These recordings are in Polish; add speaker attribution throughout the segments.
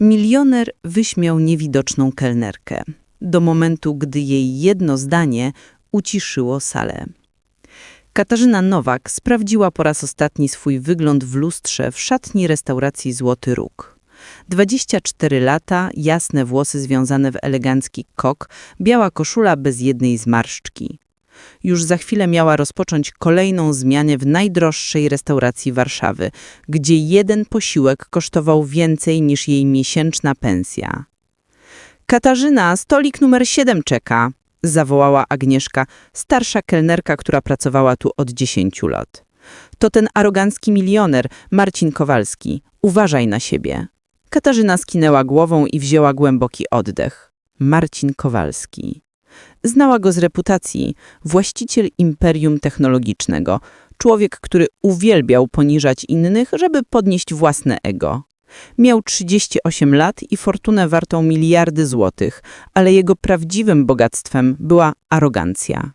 Speaker 1: Milioner wyśmiał niewidoczną kelnerkę, do momentu, gdy jej jedno zdanie uciszyło salę. Katarzyna Nowak sprawdziła po raz ostatni swój wygląd w lustrze w szatni restauracji Złoty Róg. 24 lata, jasne włosy związane w elegancki kok, biała koszula bez jednej zmarszczki. Już za chwilę miała rozpocząć kolejną zmianę w najdroższej restauracji Warszawy, gdzie jeden posiłek kosztował więcej niż jej miesięczna pensja. Katarzyna, stolik numer 7 czeka, zawołała Agnieszka, starsza kelnerka, która pracowała tu od 10 lat. To ten arogancki milioner, Marcin Kowalski. Uważaj na siebie. Katarzyna skinęła głową i wzięła głęboki oddech. Marcin Kowalski. Znała go z reputacji, właściciel imperium technologicznego, człowiek, który uwielbiał poniżać innych, żeby podnieść własne ego. Miał 38 lat i fortunę wartą miliardy złotych, ale jego prawdziwym bogactwem była arogancja.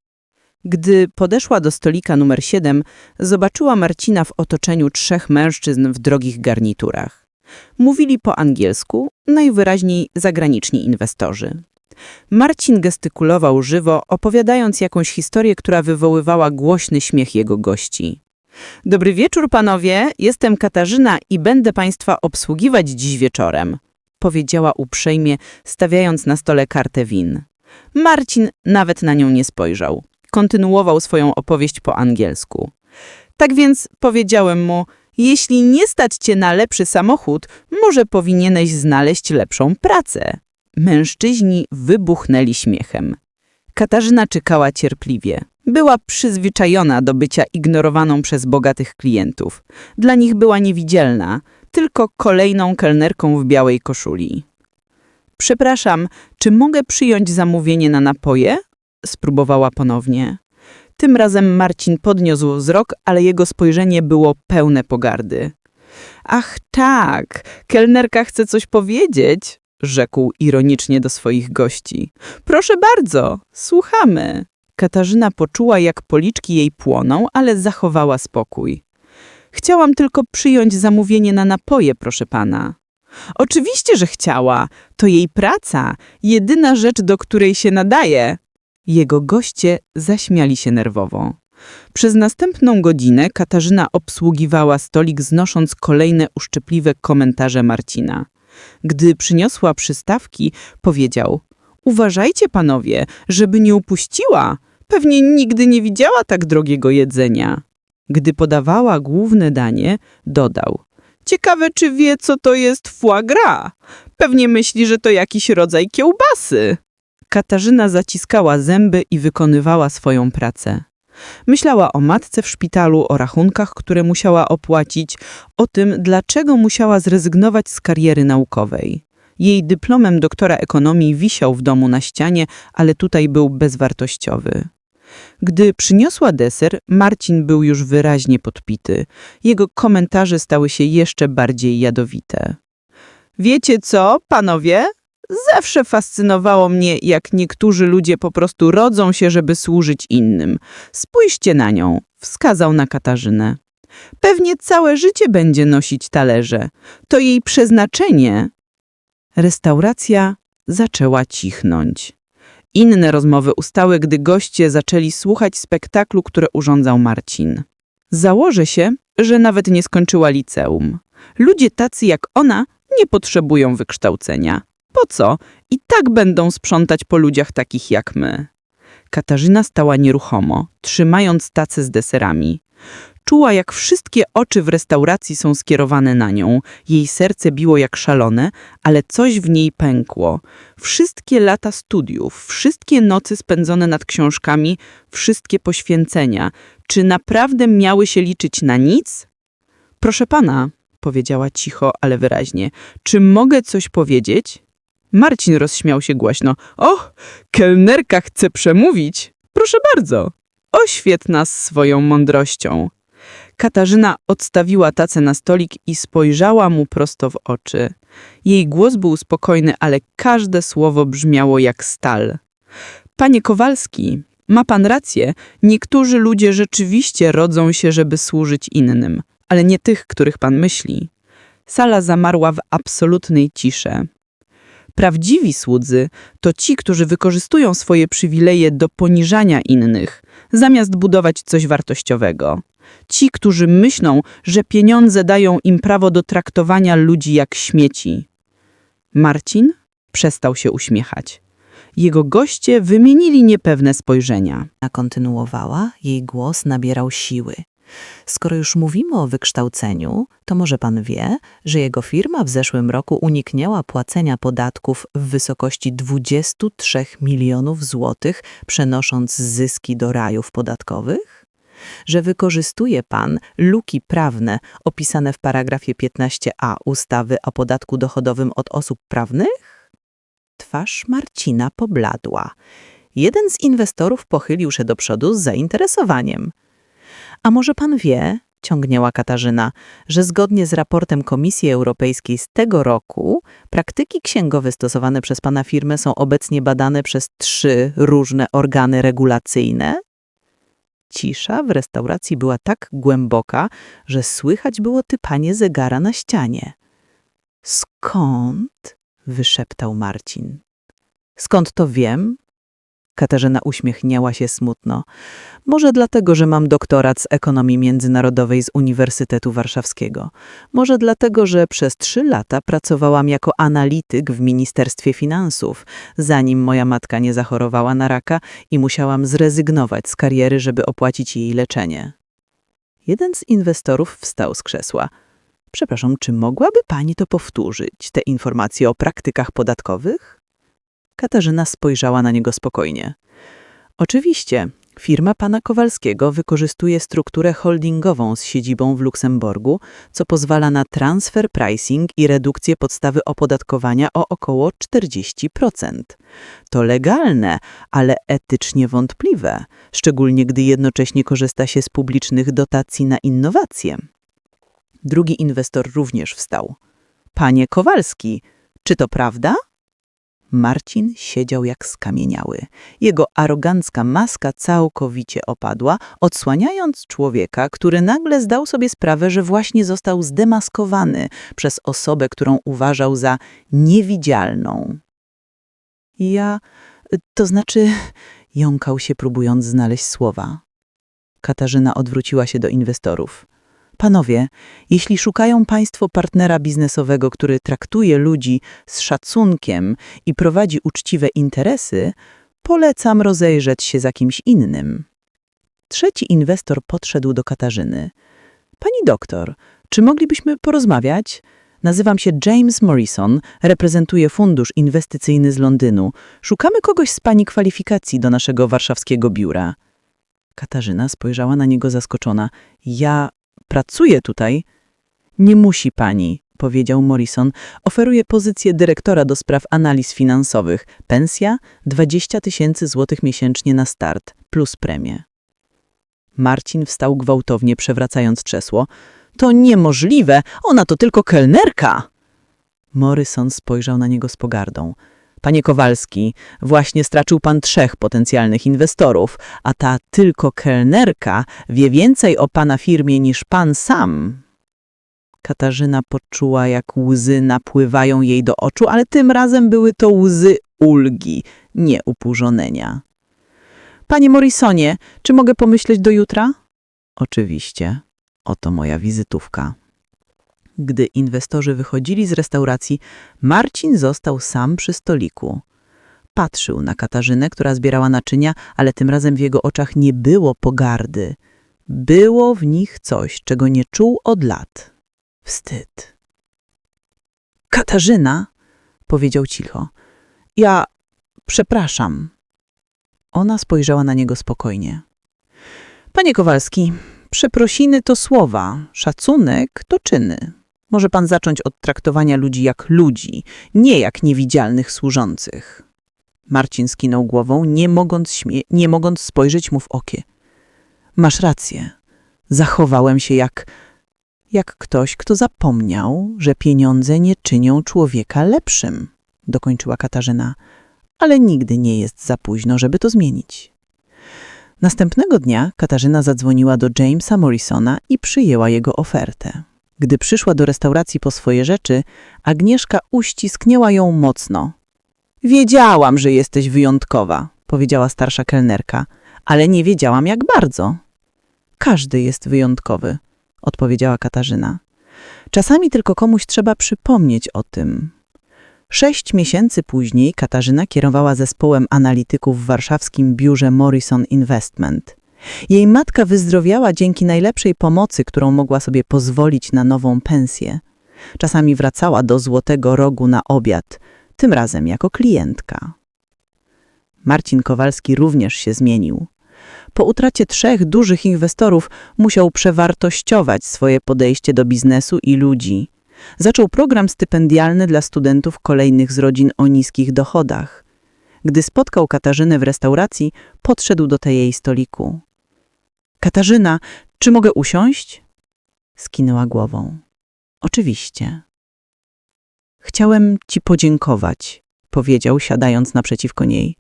Speaker 1: Gdy podeszła do stolika numer 7, zobaczyła Marcina w otoczeniu trzech mężczyzn w drogich garniturach. Mówili po angielsku, najwyraźniej zagraniczni inwestorzy. Marcin gestykulował żywo, opowiadając jakąś historię, która wywoływała głośny śmiech jego gości. Dobry wieczór, panowie. Jestem Katarzyna i będę państwa obsługiwać dziś wieczorem, powiedziała uprzejmie, stawiając na stole kartę win. Marcin nawet na nią nie spojrzał. Kontynuował swoją opowieść po angielsku. Tak więc powiedziałem mu, jeśli nie stać cię na lepszy samochód, może powinieneś znaleźć lepszą pracę. Mężczyźni wybuchnęli śmiechem. Katarzyna czekała cierpliwie. Była przyzwyczajona do bycia ignorowaną przez bogatych klientów. Dla nich była niewidzialna, tylko kolejną kelnerką w białej koszuli. Przepraszam, czy mogę przyjąć zamówienie na napoje? Spróbowała ponownie. Tym razem Marcin podniósł wzrok, ale jego spojrzenie było pełne pogardy. Ach tak, kelnerka chce coś powiedzieć, rzekł ironicznie do swoich gości. Proszę bardzo, słuchamy. Katarzyna poczuła, jak policzki jej płoną, ale zachowała spokój. Chciałam tylko przyjąć zamówienie na napoje, proszę pana. Oczywiście, że chciała. To jej praca, jedyna rzecz, do której się nadaje. Jego goście zaśmiali się nerwowo. Przez następną godzinę Katarzyna obsługiwała stolik, znosząc kolejne uszczypliwe komentarze Marcina. Gdy przyniosła przystawki, powiedział: Uważajcie, panowie, żeby nie upuściła. Pewnie nigdy nie widziała tak drogiego jedzenia. Gdy podawała główne danie, dodał: Ciekawe, czy wie, co to jest foie gras. Pewnie myśli, że to jakiś rodzaj kiełbasy. Katarzyna zaciskała zęby i wykonywała swoją pracę. Myślała o matce w szpitalu, o rachunkach, które musiała opłacić, o tym, dlaczego musiała zrezygnować z kariery naukowej. Jej dyplomem doktora ekonomii wisiał w domu na ścianie, ale tutaj był bezwartościowy. Gdy przyniosła deser, Marcin był już wyraźnie podpity. Jego komentarze stały się jeszcze bardziej jadowite. Wiecie co, panowie? Zawsze fascynowało mnie, jak niektórzy ludzie po prostu rodzą się, żeby służyć innym. Spójrzcie na nią, wskazał na Katarzynę. Pewnie całe życie będzie nosić talerze. To jej przeznaczenie. Restauracja zaczęła cichnąć. Inne rozmowy ustały, gdy goście zaczęli słuchać spektaklu, które urządzał Marcin. Założę się, że nawet nie skończyła liceum. Ludzie tacy jak ona nie potrzebują wykształcenia. Po co? I tak będą sprzątać po ludziach takich jak my. Katarzyna stała nieruchomo, trzymając tacę z deserami. Czuła, jak wszystkie oczy w restauracji są skierowane na nią. Jej serce biło jak szalone, ale coś w niej pękło. Wszystkie lata studiów, wszystkie nocy spędzone nad książkami, wszystkie poświęcenia. Czy naprawdę miały się liczyć na nic? Proszę pana, powiedziała cicho, ale wyraźnie, czy mogę coś powiedzieć? Marcin rozśmiał się głośno. Och, kelnerka chce przemówić. Proszę bardzo. Oświet nas swoją mądrością. Katarzyna odstawiła tacę na stolik i spojrzała mu prosto w oczy. Jej głos był spokojny, ale każde słowo brzmiało jak stal. Panie Kowalski, ma pan rację. Niektórzy ludzie rzeczywiście rodzą się, żeby służyć innym, ale nie tych, których pan myśli. Sala zamarła w absolutnej ciszy. Prawdziwi słudzy to ci, którzy wykorzystują swoje przywileje do poniżania innych, zamiast budować coś wartościowego. Ci, którzy myślą, że pieniądze dają im prawo do traktowania ludzi jak śmieci. Marcin przestał się uśmiechać. Jego goście wymienili niepewne spojrzenia.
Speaker 2: Kontynuowała, jej głos nabierał siły. Skoro już mówimy o wykształceniu, to może pan wie, że jego firma w zeszłym roku uniknęła płacenia podatków w wysokości 23 milionów złotych, przenosząc zyski do rajów podatkowych? Że wykorzystuje pan luki prawne opisane w paragrafie 15a ustawy o podatku dochodowym od osób prawnych? Twarz Marcina pobladła. Jeden z inwestorów pochylił się do przodu z zainteresowaniem. A może pan wie, ciągnęła Katarzyna, że zgodnie z raportem Komisji Europejskiej z tego roku praktyki księgowe stosowane przez pana firmę są obecnie badane przez trzy różne organy regulacyjne? Cisza w restauracji była tak głęboka, że słychać było typanie zegara na ścianie. Skąd? wyszeptał Marcin. Skąd to wiem? Katarzyna uśmiechnęła się smutno. Może dlatego, że mam doktorat z ekonomii międzynarodowej z Uniwersytetu Warszawskiego. Może dlatego, że przez trzy lata pracowałam jako analityk w Ministerstwie Finansów, zanim moja matka nie zachorowała na raka i musiałam zrezygnować z kariery, żeby opłacić jej leczenie. Jeden z inwestorów wstał z krzesła. Przepraszam, czy mogłaby pani to powtórzyć, te informacje o praktykach podatkowych? Katarzyna spojrzała na niego spokojnie. Oczywiście, firma pana Kowalskiego wykorzystuje strukturę holdingową z siedzibą w Luksemburgu, co pozwala na transfer pricing i redukcję podstawy opodatkowania o około 40%. To legalne, ale etycznie wątpliwe, szczególnie gdy jednocześnie korzysta się z publicznych dotacji na innowacje. Drugi inwestor również wstał. Panie Kowalski, czy to prawda? Marcin siedział jak skamieniały. Jego arogancka maska całkowicie opadła, odsłaniając człowieka, który nagle zdał sobie sprawę, że właśnie został zdemaskowany przez osobę, którą uważał za niewidzialną. Ja, to znaczy, jąkał się, próbując znaleźć słowa. Katarzyna odwróciła się do inwestorów. Panowie, jeśli szukają Państwo partnera biznesowego, który traktuje ludzi z szacunkiem i prowadzi uczciwe interesy, polecam rozejrzeć się za kimś innym. Trzeci inwestor podszedł do Katarzyny. Pani doktor, czy moglibyśmy porozmawiać? Nazywam się James Morrison, reprezentuję fundusz inwestycyjny z Londynu. Szukamy kogoś z Pani kwalifikacji do naszego warszawskiego biura. Katarzyna spojrzała na niego zaskoczona. Ja Pracuję tutaj. Nie musi pani, powiedział Morrison. Oferuje pozycję dyrektora do spraw analiz finansowych. Pensja 20 tysięcy złotych miesięcznie na start, plus premię. Marcin wstał gwałtownie, przewracając krzesło. To niemożliwe, ona to tylko kelnerka. Morrison spojrzał na niego z pogardą. Panie Kowalski, właśnie stracił pan trzech potencjalnych inwestorów, a ta tylko kelnerka wie więcej o pana firmie niż pan sam. Katarzyna poczuła, jak łzy napływają jej do oczu, ale tym razem były to łzy ulgi, nie uporzonenia. Panie Morrisonie, czy mogę pomyśleć do jutra? Oczywiście. Oto moja wizytówka. Gdy inwestorzy wychodzili z restauracji, Marcin został sam przy stoliku. Patrzył na Katarzynę, która zbierała naczynia, ale tym razem w jego oczach nie było pogardy. Było w nich coś, czego nie czuł od lat. Wstyd. Katarzyna, powiedział cicho. Ja przepraszam. Ona spojrzała na niego spokojnie. Panie Kowalski, przeprosiny to słowa, szacunek to czyny. Może pan zacząć od traktowania ludzi jak ludzi, nie jak niewidzialnych służących. Marcin skinął głową, nie mogąc, nie mogąc spojrzeć mu w okie. Masz rację. Zachowałem się jak, jak ktoś, kto zapomniał, że pieniądze nie czynią człowieka lepszym, dokończyła Katarzyna. Ale nigdy nie jest za późno, żeby to zmienić. Następnego dnia Katarzyna zadzwoniła do Jamesa Morrisona i przyjęła jego ofertę. Gdy przyszła do restauracji po swoje rzeczy, Agnieszka uścisknęła ją mocno. Wiedziałam, że jesteś wyjątkowa, powiedziała starsza kelnerka, ale nie wiedziałam jak bardzo. Każdy jest wyjątkowy, odpowiedziała Katarzyna. Czasami tylko komuś trzeba przypomnieć o tym. Sześć miesięcy później Katarzyna kierowała zespołem analityków w warszawskim biurze Morrison Investment. Jej matka wyzdrowiała dzięki najlepszej pomocy, którą mogła sobie pozwolić na nową pensję. Czasami wracała do Złotego Rogu na obiad, tym razem jako klientka. Marcin Kowalski również się zmienił. Po utracie trzech dużych inwestorów musiał przewartościować swoje podejście do biznesu i ludzi. Zaczął program stypendialny dla studentów kolejnych z rodzin o niskich dochodach. Gdy spotkał Katarzynę w restauracji, podszedł do tej jej stoliku. Katarzyna, czy mogę usiąść? Skinęła głową. Oczywiście. Chciałem ci podziękować, powiedział, siadając naprzeciwko niej.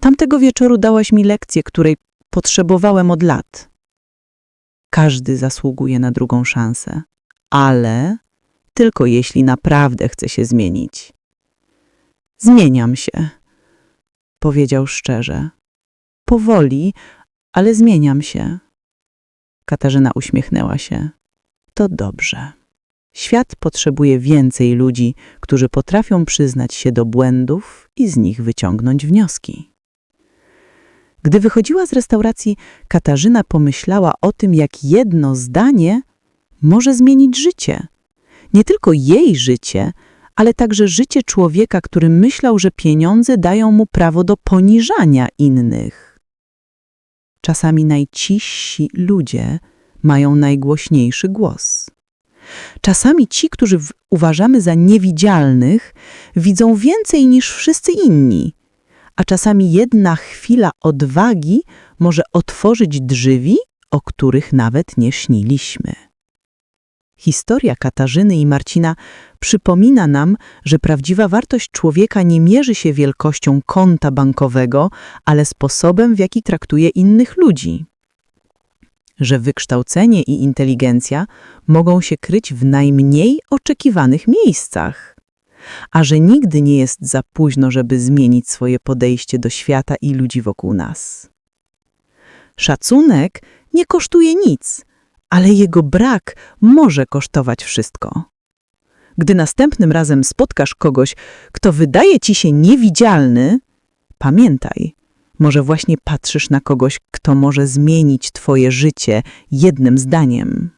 Speaker 2: Tamtego wieczoru dałaś mi lekcję, której potrzebowałem od lat. Każdy zasługuje na drugą szansę, ale tylko jeśli naprawdę chce się zmienić. Zmieniam się, powiedział szczerze. Powoli, ale zmieniam się. Katarzyna uśmiechnęła się. To dobrze. Świat potrzebuje więcej ludzi, którzy potrafią przyznać się do błędów i z nich wyciągnąć wnioski. Gdy wychodziła z restauracji, Katarzyna pomyślała o tym, jak jedno zdanie może zmienić życie. Nie tylko jej życie, ale także życie człowieka, który myślał, że pieniądze dają mu prawo do poniżania innych. Czasami najciśsi ludzie mają najgłośniejszy głos. Czasami ci, którzy uważamy za niewidzialnych, widzą więcej niż wszyscy inni, a czasami jedna chwila odwagi może otworzyć drzwi, o których nawet nie śniliśmy. Historia Katarzyny i Marcina przypomina nam, że prawdziwa wartość człowieka nie mierzy się wielkością konta bankowego, ale sposobem, w jaki traktuje innych ludzi. Że wykształcenie i inteligencja mogą się kryć w najmniej oczekiwanych miejscach, a że nigdy nie jest za późno, żeby zmienić swoje podejście do świata i ludzi wokół nas. Szacunek nie kosztuje nic, ale jego brak może kosztować wszystko. Gdy następnym razem spotkasz kogoś, kto wydaje ci się niewidzialny, pamiętaj, może właśnie patrzysz na kogoś, kto może zmienić twoje życie jednym zdaniem.